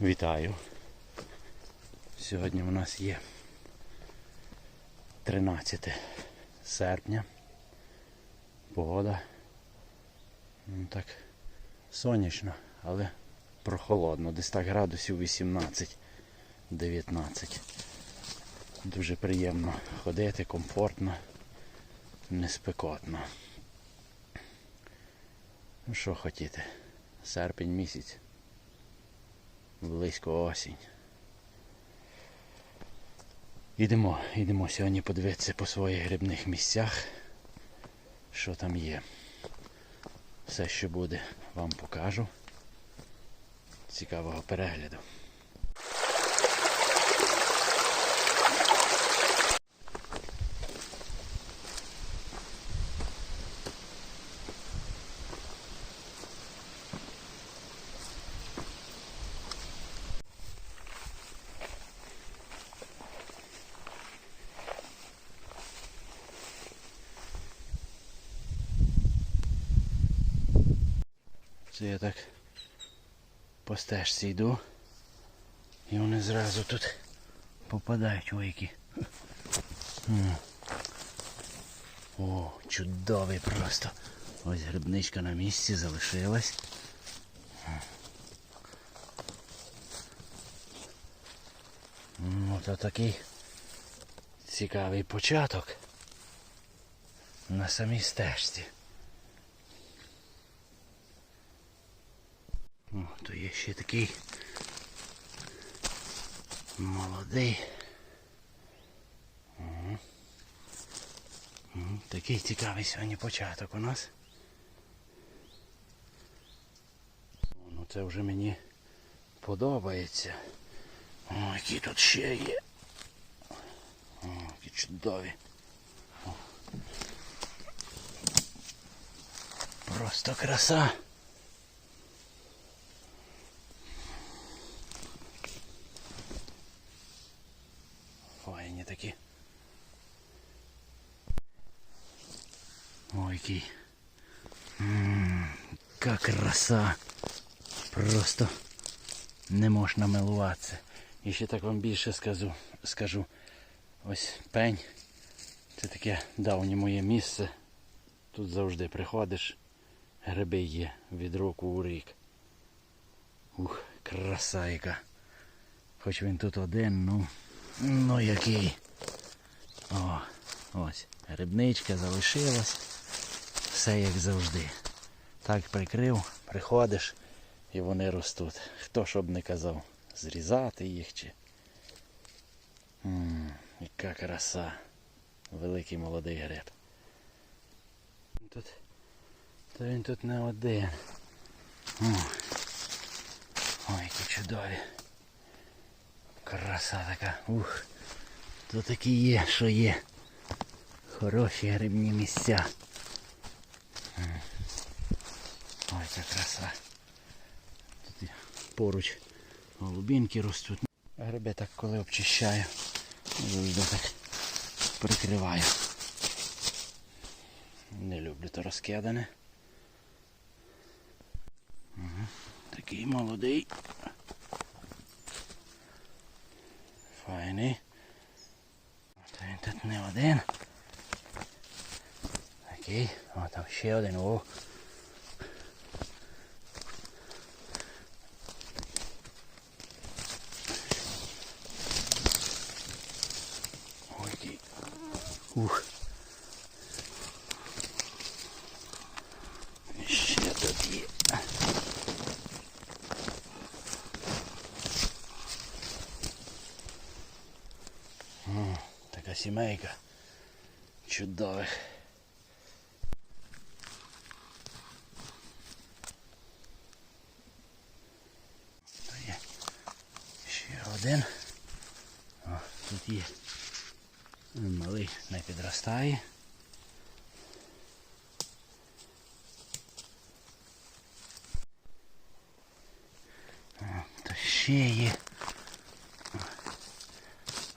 Вітаю. Сьогодні у нас є 13 серпня. Погода. Ну так, сонячно, але прохолодно. Десь так градусів 18-19. Дуже приємно ходити, комфортно, не спекотно. Ну що хотіти? Серпень місяць. Близько осінь. Ідемо, ідемо сьогодні подивитися по своїх грибних місцях, що там є. Все, що буде, вам покажу. Цікавого перегляду. Це я так по стежці йду. І вони зразу тут попадають ой які. О, чудовий просто. Ось грибничка на місці залишилась. Ну, такий цікавий початок на самій стежці. О, то є ще такий молодий. Такий цікавий сьогодні початок у нас. Ну це вже мені подобається. О, які тут ще є. О, які чудові. О. Просто краса. Файні такі. Ой, який. Яка краса. Просто не можна милуватися. І ще так вам більше скажу. скажу. Ось пень. Це таке давнє моє місце. Тут завжди приходиш. Гриби є від року у рік. Ух, краса яка. Хоч він тут один, ну. Ну який. О, ось. Грибничка залишилась. Все як завжди. Так прикрив, приходиш і вони ростуть. Хто щоб не казав, зрізати їх чи. М, яка краса. Великий молодий гриб. Тут, то він тут не один. Ой, які чудові. Краса така. Ух. То такі є, що є. Хороші грибні місця. Ой, це краса. Тут поруч голубінки ростуть. Гриби так коли обчищаю. Завжди так прикриваю. Не люблю то розкидане. Угу. Такий молодий. Файний. От він тут не один. Такий. О, там ще один. О. Ой. Ух. Ще тут є. Така сімейка чудових. Та Є ще один. О, тут є. Малий підростає. О, ще є.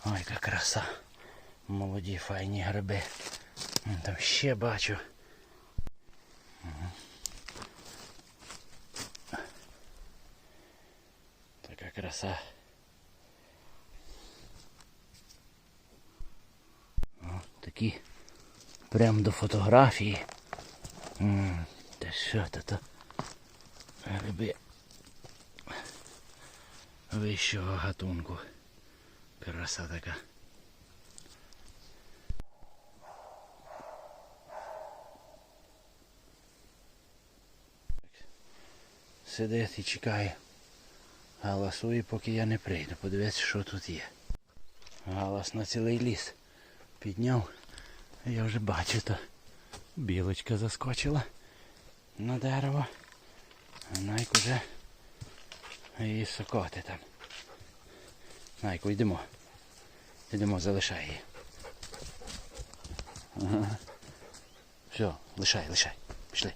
Ой, яка краса. Молоді файні гриби. Там ще бачу. Така краса. О, такі прям до фотографії. М, Та що то то? Гриби вищого гатунку. Краса така. Сидить і чекає. Галасує, поки я не прийду. Подивись, що тут є. Галас на цілий ліс. Підняв. Я вже бачу, то білочка заскочила на дерево. Найк уже її сокоти там. Найку, йдемо. Йдемо, залишай її. Ага. Все, лишай, лишай. Пішли.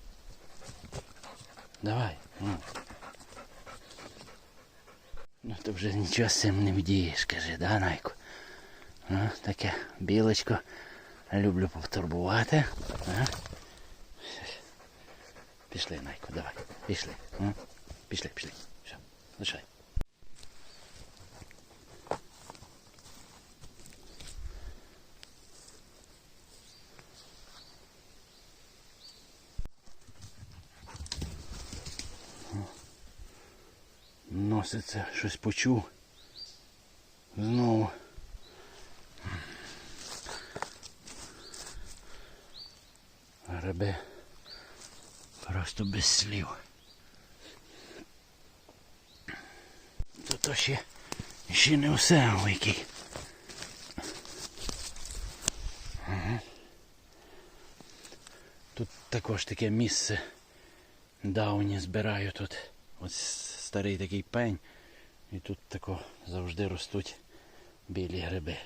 Давай. Ну. Ну то вже нічого з цим не вдієш, каже, да, Найку? Ну, таке білочко. Люблю потурбувати. А? Пішли, Найку, давай. Пішли. Пішли, пішли. Все, лишай. Носиться, щось почув. Знову. Гребе просто без слів. То ще, ще не все. Ага. Тут також таке місце. Дауні збираю тут. Ось старий такий пень. І тут тако завжди ростуть білі гриби.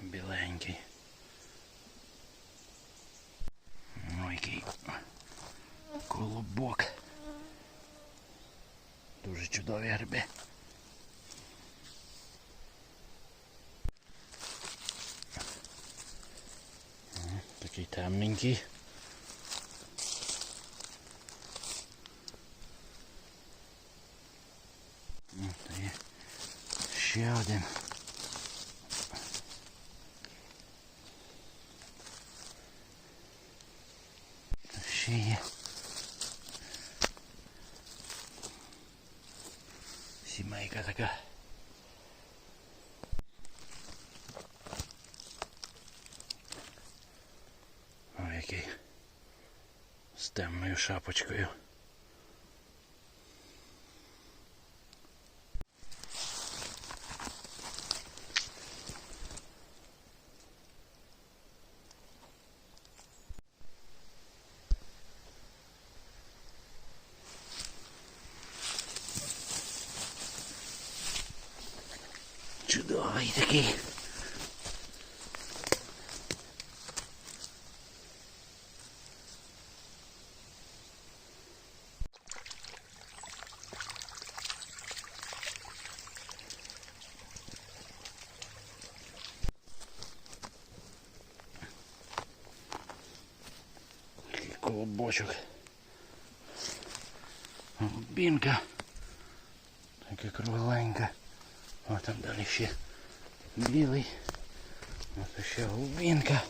Біленький. Ну, який колобок. Дуже чудові гриби. Такий темненький. Ще один. Ще є. Сімейка така. О, який з темною шапочкою. Чудовий такий. Такий Колобочок. Бінка. Така кругленька. О, там далі ще білий. Ось ще глубинка.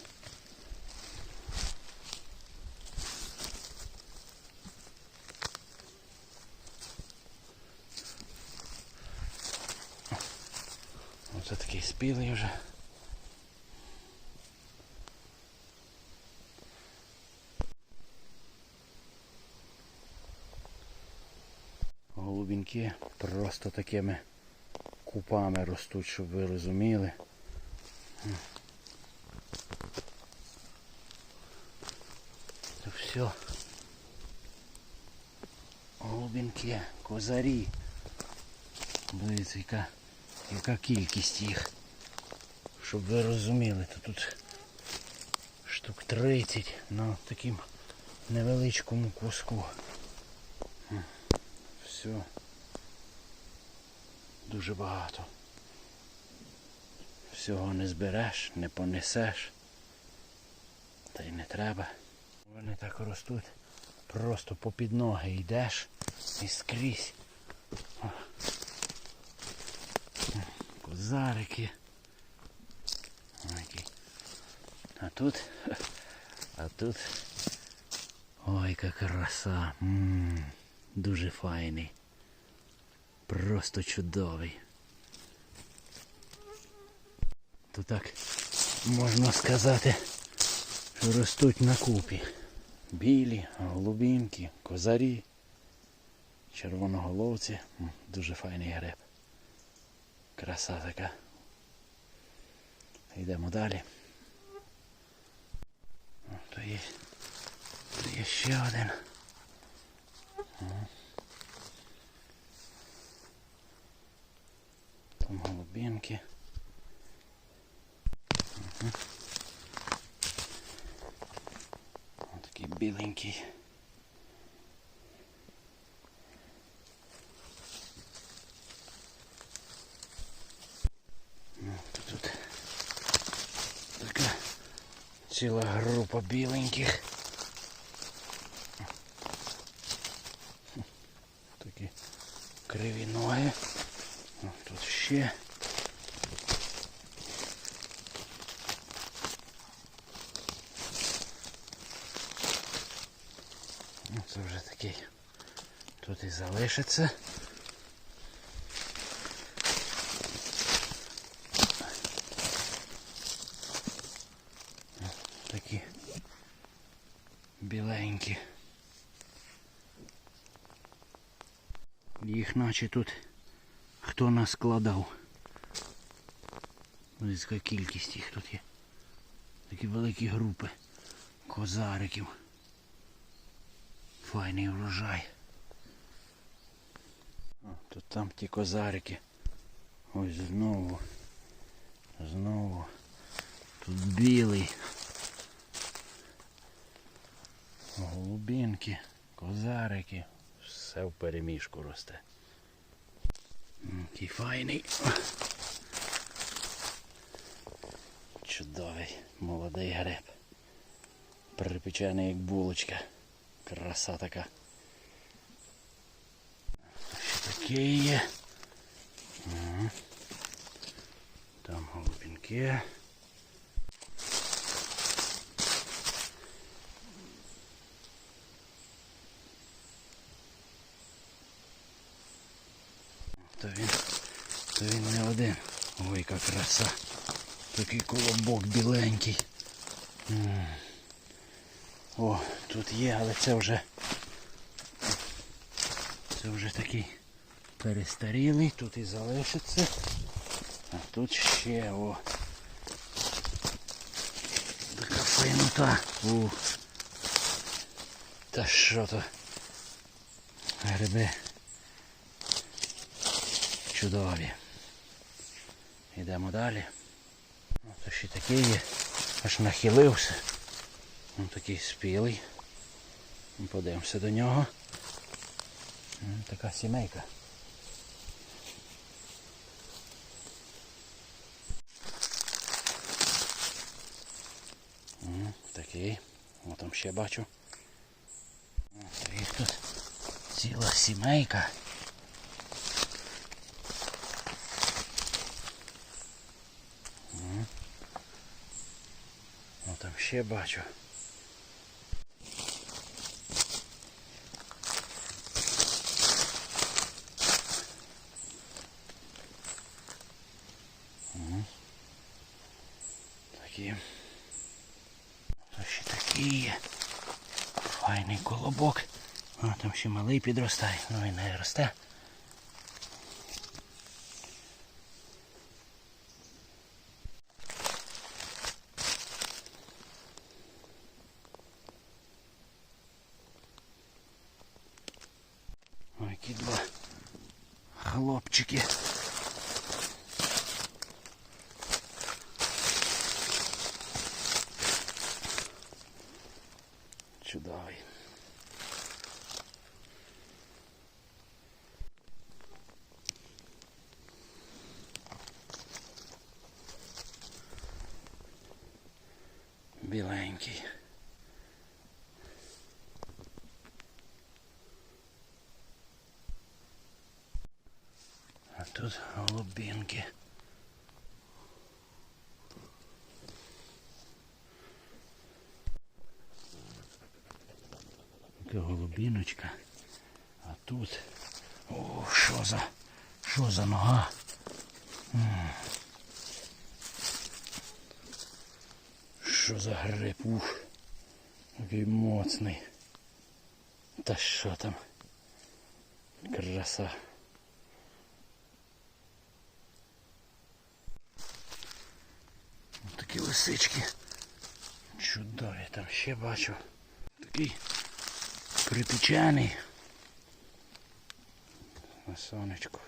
Оце такий спілий вже. Голубінки просто такими купами ростуть, щоб ви розуміли. Це все. Голубінки, козарі. Дивіться, яка, яка кількість їх. Щоб ви розуміли, то тут штук 30 на таким невеличкому куску. Все. Дуже багато. Всього не збереш, не понесеш. Та й не треба. Вони так ростуть. Просто попід ноги йдеш і скрізь. Козарики. А тут. А тут. Ой, яка краса. м дуже файний. Просто чудовий. То так можна сказати, що ростуть на купі. Білі, голубінки, козарі, червоноголовці. Дуже файний гриб. Краса така. Йдемо далі. То є, то є ще один. Там голубінки. Угу. Ось такий біленький. Ну, тут така ціла група біленьких. Такі криві ноги. О, тут ще. Ну, це вже такий. Тут і залишиться. Такі біленькі. Їх наче тут хто наскладав. Ось яка кількість їх тут є. Такі великі групи козариків. Файний врожай. О, тут там ті козарики. Ось знову. Знову. Тут білий. Голубінки, козарики. Все в переміжку росте. Який файний. Чудовий молодий гриб. Припечений як булочка. Краса така. Ще таке є. Там голубінки. То він, то він не один. Ой, яка краса. Такий колобок біленький. О, тут є, але це вже це вже такий перестарілий, тут і залишиться. А тут ще о. Така файнота. У. Та що то? Гриби. Чудові. Йдемо далі. О, то ще такий є. Аж нахилився. Ось такий спілий. Подивимося до нього. Така сімейка. Такий. О, там ще бачу. Їх тут ціла сімейка. М. О, там ще бачу. Мгм. Такі. То ще такі є. Файний колобок. А, там ще малий підростає. Ну він не росте. Ой, які два хлопчики. Чудовий. Біленький. голубінки. Така голубіночка. А тут. О, що за. Що за нога? Що за гриб? Ух. Який моцний. Та що там? Краса. Ось такі лисички. Чудові. Там ще бачу. Такий припечений. На сонечку.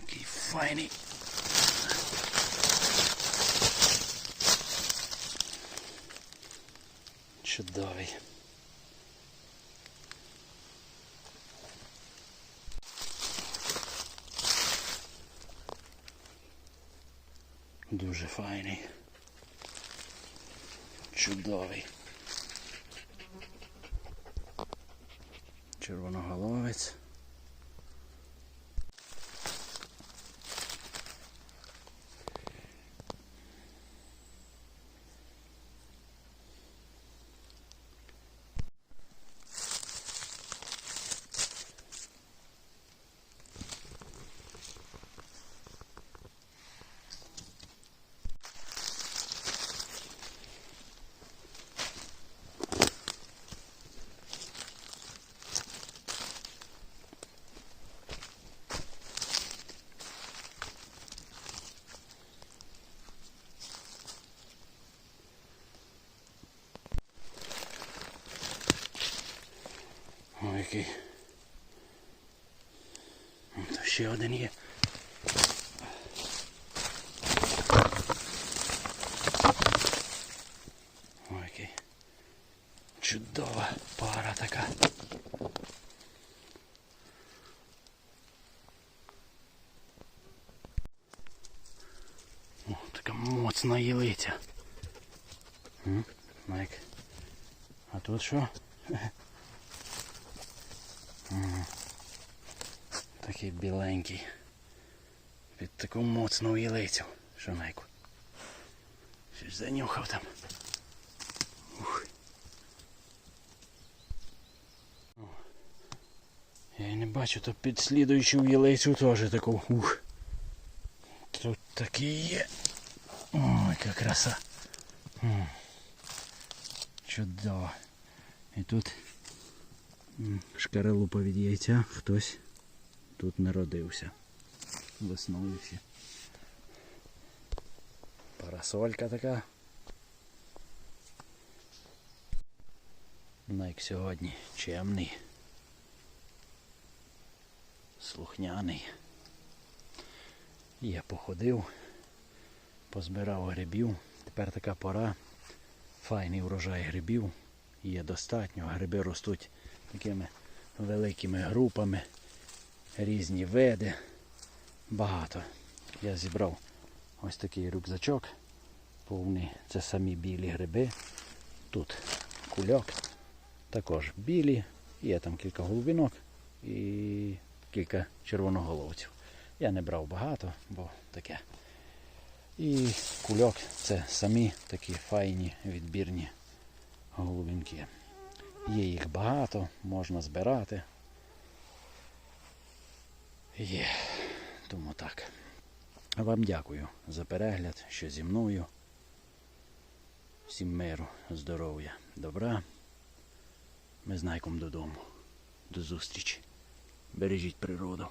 Який файний. Чудовий. Дуже файний. Чудовий. Червоноголовець. Ой, який. Ось ще один є. Ой, який. Чудова пара така. О, така моцна ялиця. Майк. А тут що? Такий біленький. Під таку моцну ялицю. Що найку. Щось занюхав там. Ух. Я не бачу, то під слідуючу ялицю теж таку. Ух. Тут такі є. Ой, яка краса. Чудово. І тут м, шкаралупа від яйця хтось тут народився. Весною ще. Парасолька така. Найк сьогодні чемний. Слухняний. Я походив, позбирав грибів. Тепер така пора. Файний урожай грибів. Є достатньо. Гриби ростуть такими великими групами. Різні види. Багато. Я зібрав ось такий рюкзачок. Повний. Це самі білі гриби. Тут кульок. Також білі. Є там кілька голубінок і кілька червоноголовців. Я не брав багато, бо таке. І кульок це самі такі файні відбірні голубінки. Є їх багато, можна збирати. Є, тому так. Вам дякую за перегляд, що зі мною. Всім миру, здоров'я, добра. Ми знайком додому. До зустрічі. Бережіть природу.